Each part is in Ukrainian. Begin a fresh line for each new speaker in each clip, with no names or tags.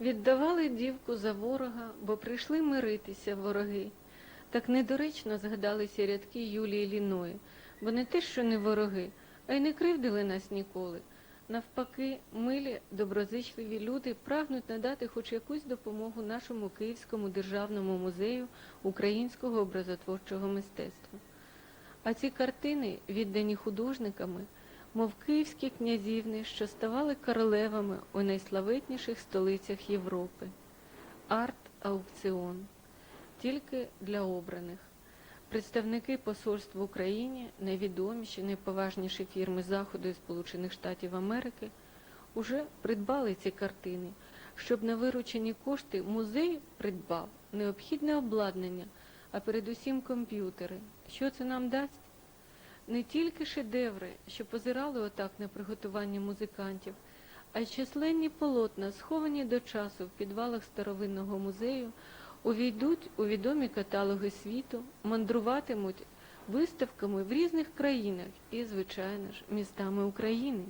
Віддавали дівку за ворога, бо прийшли миритися вороги. Так недоречно згадалися рядки Юлії Ліної, бо не те, що не вороги, а й не кривдили нас ніколи. Навпаки, милі, доброзичливі люди прагнуть надати хоч якусь допомогу нашому Київському державному музею українського образотворчого мистецтва. А ці картини, віддані художниками, мов київські князівни, що ставали королевами у найславетніших столицях Європи. Арт-аукціон. Тільки для обраних. Представники посольств в Україні, найвідоміші, найповажніші фірми Заходу і Сполучених Штатів Америки, уже придбали ці картини, щоб на виручені кошти музей придбав необхідне обладнання, а передусім комп'ютери. Що це нам дасть? Не тільки шедеври, що позирали отак на приготування музикантів, а й численні полотна, сховані до часу в підвалах старовинного музею, увійдуть у відомі каталоги світу, мандруватимуть виставками в різних країнах і, звичайно ж, містами України.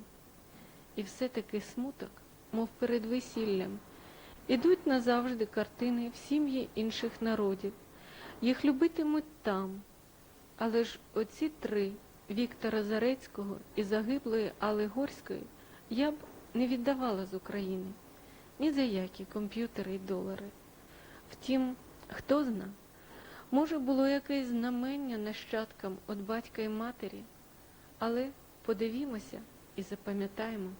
І все-таки смуток, мов перед весіллям, ідуть назавжди картини в сім'ї інших народів. Їх любитимуть там. Але ж оці три Віктора Зарецького і загиблої Алли Горської я б не віддавала з України ні за які комп'ютери і долари. Втім, хто зна, може було якесь знамення нащадкам від батька і матері, але подивімося і запам'ятаємо.